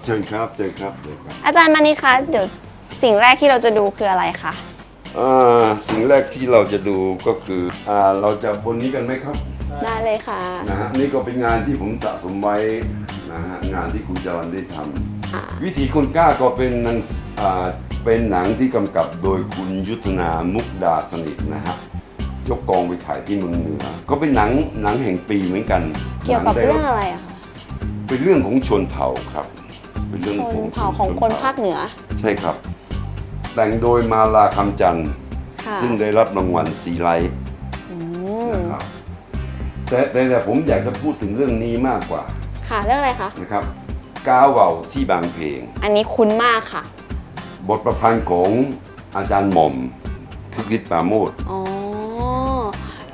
ครับเชิญครับเชิญครับเชิญครับอาจารย์มานี่คะเดี๋ยวสิ่งแรกที่เราจะดูคืออะไรคะอ่าสิ่งแรกที่เราจะดูก็คืออ่าเราจะบนนี้กันไหมครับได้เลยค่ะ นะฮะนี่ก็เป็นงานที่ผมสะสมไว้นะฮะงานที่คุณจรันได้ทอ่าำวิถีคนกล้าก็เป็นหนังอ่าเป็นหนังที่กำกับโดยคุณยุทธนามุกดาสนิทนะฮะยกกองไปถ่ายที่เมืองเหนือก็เป็นหนังหนังแห่งปีเหมือนกันเกี่ยวกับหนัได้เรื่องอะไรอะคะเป็นเรื่องของชนเผ่าครับ เป็นเรื่องชของนเผ่าของคนชผ่ภาคเหนือ ใช่ครับ แต่งโดยมาลาคำจันทร์ ค่ะซึ่งได้รับรางวัลซีไลท์อืมนะครับแต่แต่แต่ผมอยากจะพูดถึงเรื่องนี้มากกว่าค่ะเรื่องอะไรคะ นะครับก้าวเว่าวที่บางเพลง อันนี้คุ้นมากค่ะ บทประพันธ์ของอาจารย์หม่อมคึกฤทธิ์ปราโมทอ๋อ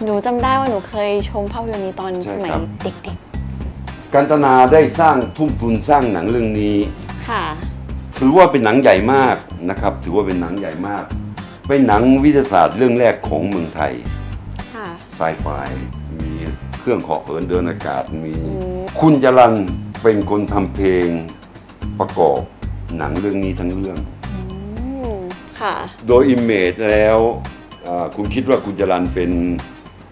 หนูจำได้ว่าหนูเคยชมภาพยนตร์นี้ตอนใช่สมัยครับ เด็ก กันตนาได้สร้างทุ่มทุนสร้างหนังเรื่องนี้ๆค่ะ ถือว่าเป็นหนังใหญ่มากนะครับ ถือว่าเป็นหนังใหญ่มาก เป็นหนังวิทยาศาสตร์เรื่องแรกของเมืองไทยค่ะ ไซไฟมีเครื่องเหาะเหินเดินอากาศมี อืม คุณจรันเป็นคนทำเพลงประกอบหนังเรื่องนี้ทั้งเรื่อง อืมค่ะ โดยอิมเมจแล้วอ่าคุณคิดว่าคุณจรันเป็น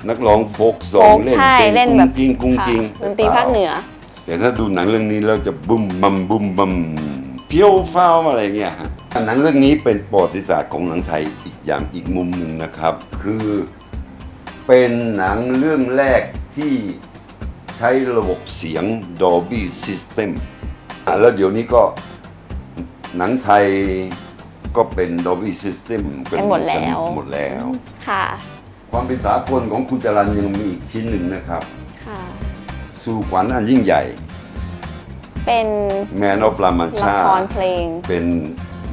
นักร้องโฟกซองโฟกเล่นใช่เพลงเล่นกุ้แบงบกิ้งกุ้งค่ะกิ้งดนตรีภาคเหนือ แต่ถ้าดูหนังเรื่องนี้แล้วจะบุ้มบัมบุ้มบัมเพี้ยวฟ้าวอะไรเงี้ยฮะหนังเรื่องนี้เป็นประวัติศาสตร์ของหนังไทยอีกอย่างอีกมุมหนึ่งนะครับ คือเป็นหนังเรื่องแรกที่ใช้ระบบเสียง Dolby System อะแล้วเดี๋ยวนี้ก็หนังไทยก็เป็น Dolby System กันหมดแล้วหมดแล้ว ค่ะ ความเป็นสากลของคุณจรันยังมีอีกชิ้นหนึ่งนะครับ ค่ะ สู่ขวัญอันยิ่งใหญ่ เป็นแมนอ f ปรามาละชา ครเพลง เป็น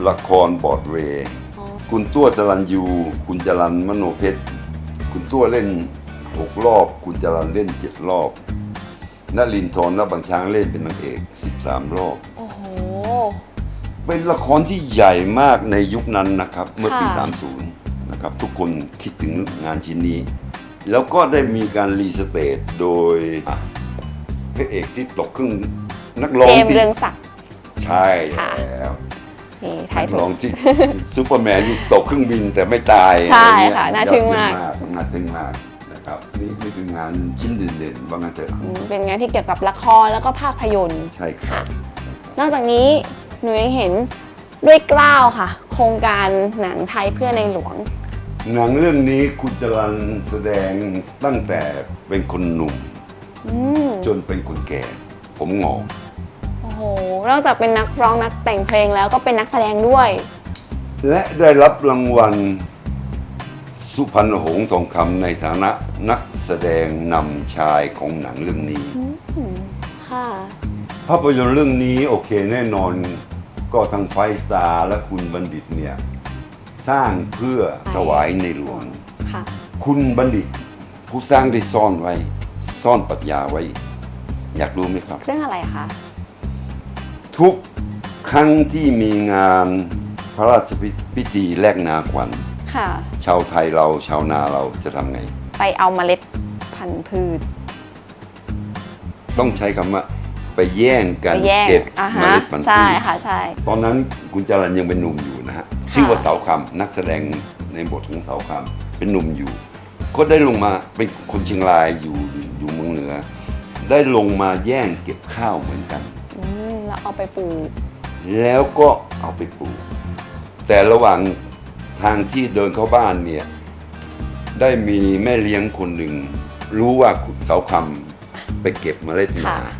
ละครบอร์ดเวย์อ๋อ คุณตัวสรัญยู คุณจรันมโนเพชร คุณตัวเล่นหกรอบ คุณจรันเล่นเจ็ดรอบนลินทร์และบางช้างเล่นเป็นนางเอก13รอบ โอ้โห เป็นละครที่ใหญ่มากในยุคนั้นนะครับ เมื่อปี ค่ะ 30 นะครับ ทุกคนคิดถึงงานชิ้นนี้ แล้วก็ได้มีการรีสเตทโดยอะพ ระเอกที่ตกครึ่งนักร้อเจงมส์ที่เรืองศักดิ์ ใช่ค่ะ แล้วนี่ไทนัยกถูร้อก งที่ซูเปอร์แมนที่ตกเครื่องบินแต่ไม่ตายใช่อไรเงี้ยค่ะน่าทึ่งมาก ยอดเยี่ยน่าทึ่งมากนะครับนี่นี่คืองานชิ้นเด่นๆว่างั้นเถอะอืมเป็นงานที่เกี่ยวกับละครแล้วก็ภาพยนตร์ ใช่ครับนอกจากนี้หนูยังเห็นด้วยเกล้าวค่ะ โครงการหนังไทยเพื่อในหลวง หนังเรื่องนี้คุณจรันแสดงตั้งแต่เป็นคนหนุ่ม อืมจนเป็นคนแก่ ผมงอกโอ้โหนอกจากเป็นนักร้องนักแต่งเพลงแล้วก็เป็นนักแสดงด้วย และได้รับรางวัลสุพรรณหงส์ทองคำในฐานะนักแสดงนำชายของหนังเรื่องนี้ อืมค่ะ ภาพยนตร์เรื่องนี้โอเคแน่นอนก็ทางไฟสตาร์และคุณบัณฑิตเนี่ยสร้างเพื่อถวายในหลวง ค่ะ คุณบัณฑิตผู้สร้างได้ซ่อนไว้ ซ่อนปรัชญาไว้ อยากรู้ไหมครับเรื่องอะไรคะ ทุกครั้งที่มีงานพระราชพิธีแลกนาขวัญค่ะ ชาวไทยเราชาวนาเราจะทำไง ไปเอาเมล็ดพันธุ์พืช ต้องใช้คำว่า ไปแย่งกันไปแย่งเก็บอ่าเมฮะล็ดพันธุ์ใช่พืชค่ะใช่ ตอนนั้นคุณจรันยังเป็นหนุ่มอยู่นะฮะ ชื่อว่าเสาคำนักแสดงในบทของเสาคำเป็นหนุ่มอยู่ ก็ได้ลงมาเป็นคนเชียงรายอยู่อยู่เมืองเหนือ ได้ลงมาแย่งเก็บข้าวเหมือนกัน อืมแล้วเอาไปปลูกแล้วก็เอาไปปลูก แต่ระหว่างทางที่เดินเข้าบ้านเนี่ย ได้มีแม่เลี้ยงคนหนึ่ง รู้ว่าเสาคำไปเก็บเมล็ดมาค่ะ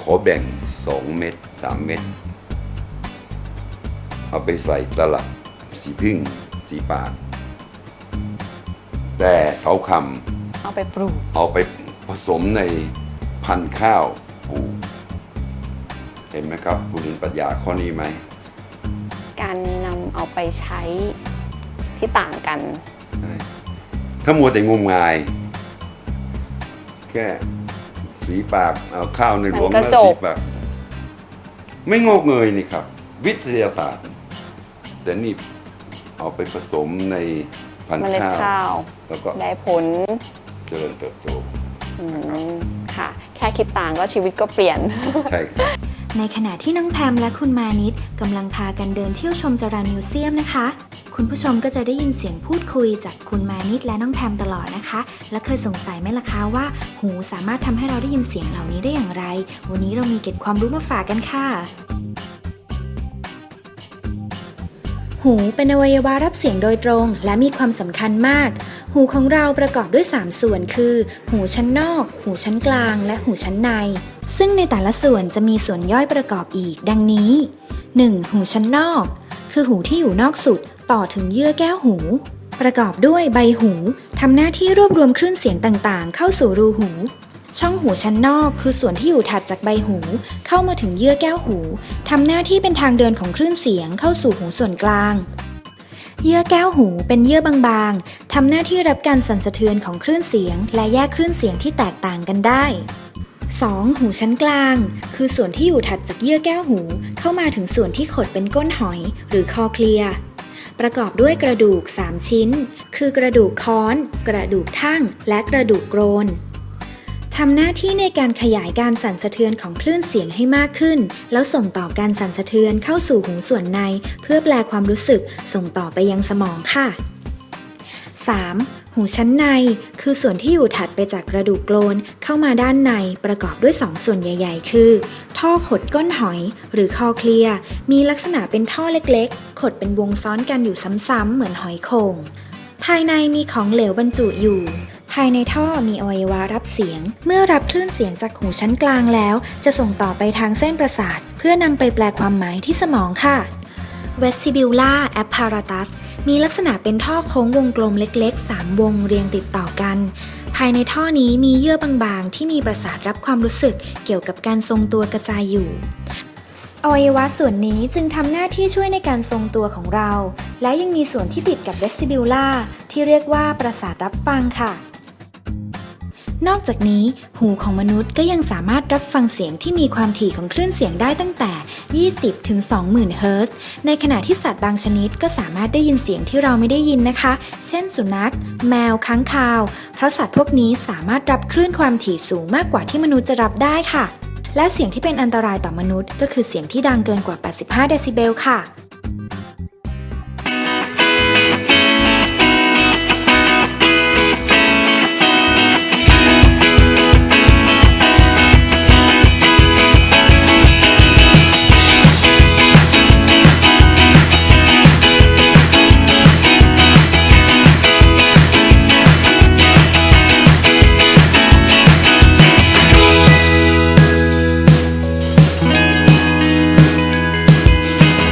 ขอแบ่งสองเม็ดสามเม็ดเอาไปใส่ตลับสีพึ่งสีปาก แต่เสาคเอาไปปลูกำเอาไปผสมในพันธุ์ข้าวปลูกเห็นไหมครับคุณเห็นปรัชญาข้อนี้ไหม การนำเอาไปใช้ที่ต่างกัน ถ้ามัวแต่งมงาย แค่สีปากเอาข้าวในหลวงมันก็แล้วจบ สีปากไม่งอกเงยนี่ครับ วิทยาศาสตร์ แต่นี่เอาไปผสมใน พันเมธุ์ล็ดข้าวข้าว แล้วก็ได้ผลเจริญเติบโตอืมค่ะ แค่คิดต่างก็ชีวิตก็เปลี่ยน ใช่ครับในขณะที่น้องแพมและคุณมานิดกำลังพากันเดินเที่ยวชมจรามิวเซียมนะคะ คุณผู้ชมก็จะได้ยินเสียงพูดคุยจากคุณมานิดและน้องแพมตลอดนะคะ และเคยสงสัยไหมล่ะคะว่า หูสามารถทำให้เราได้ยินเสียงเหล่านี้ได้อย่างไร วันนี้เรามีเกร็ดความรู้มาฝากกันค่ะ หูเป็นอวัยวะรับเสียงโดยตรงและมีความสำคัญมาก หูของเราประกอบด้วย 3 ส่วนคือ หูชั้นนอก หูชั้นกลาง และหูชั้นใน ซึ่งในแต่ละส่วนจะมีส่วนย่อยประกอบอีก ดังนี้ 1. หูชั้นนอก คือหูที่อยู่นอกสุดต่อถึงเยื่อแก้วหู ประกอบด้วยใบหูทำหน้าที่รวบรวมคลื่นเสียงต่างๆ เข้าสู่รูหู ช่องหูชั้นนอกคือส่วนที่อยู่ถัดจากใบหู เข้ามาถึงเยื่อแก้วหูทำหน้าที่เป็นทางเดินของคลื่นเสียงเข้าสู่หูส่วนกลาง เยื่อแก้วหูเป็นเยื่อบางๆทำหน้าที่รับการสั่นสะเทือนของคลื่นเสียง และแยกคลื่นเสียงที่แตกต่างกันได้ 2. หูชั้นกลาง คือส่วนที่อยู่ถัดจากเยื่อแก้วหู เข้ามาถึงส่วนที่ขดเป็นก้นหอย หรือคอเคลียประกอบด้วยกระดูก 3 ชิ้น คือกระดูกค้อน กระดูกทั่ง และกระดูกโกรน ทำหน้าที่ในการขยายการสั่นสะเทือนของคลื่นเสียงให้มากขึ้น แล้วส่งต่อการสั่นสะเทือนเข้าสู่หูส่วนใน เพื่อแปลความรู้สึกส่งต่อไปยังสมองค่ะ 3. หูชั้นใน คือส่วนที่อยู่ถัดไปจากกระดูกโกลนเข้ามาด้านในประกอบด้วย 2 ส่วนใหญ่ ๆ คือ ท่อขดก้นหอย หรือคอเคลียร์มีลักษณะเป็นท่อเล็กๆ ขดเป็นวงซ้อนกันอยู่ซ้ำๆเหมือนหอยโข่งภายในมีของเหลวบรรจุอยู่ ภายในท่อมีอวัยวะรับเสียง เมื่อรับคลื่นเสียงจากหูชั้นกลางแล้ว จะส่งต่อไปทางเส้นประสาท เพื่อนำไปแปลความหมายที่สมองค่ะ vestibular apparatus มีลักษณะเป็นท่อโค้งวงกลมเล็กๆ 3 วงเรียงติดต่อกัน ภายในท่อนี้มีเยื่อบางๆ ที่มีประสาทรับความรู้สึกเกี่ยวกับการทรงตัวกระจายอยู่อวัยวะส่วนนี้จึงทำหน้าที่ช่วยในการทรงตัวของเรา และยังมีส่วนที่ติดกับ vestibula ที่เรียกว่าประสาทรับฟังค่ะ นอกจากนี้ หูของมนุษย์ก็ยังสามารถรับฟังเสียงที่มีความถี่ของคลื่นเสียงได้ตั้งแต่ 20 ถึง 20,000 เฮิรตซ์ ในขณะที่สัตว์บางชนิดก็สามารถได้ยินเสียงที่เราไม่ได้ยินนะคะ เช่นสุนัข แมว ค้างคาว เพราะสัตว์พวกนี้สามารถรับคลื่นความถี่สูงมากกว่าที่มนุษย์จะรับได้ค่ะ และเสียงที่เป็นอันตรายต่อมนุษย์ ก็คือเสียงที่ดังเกินกว่า 85 เดซิเบลค่ะ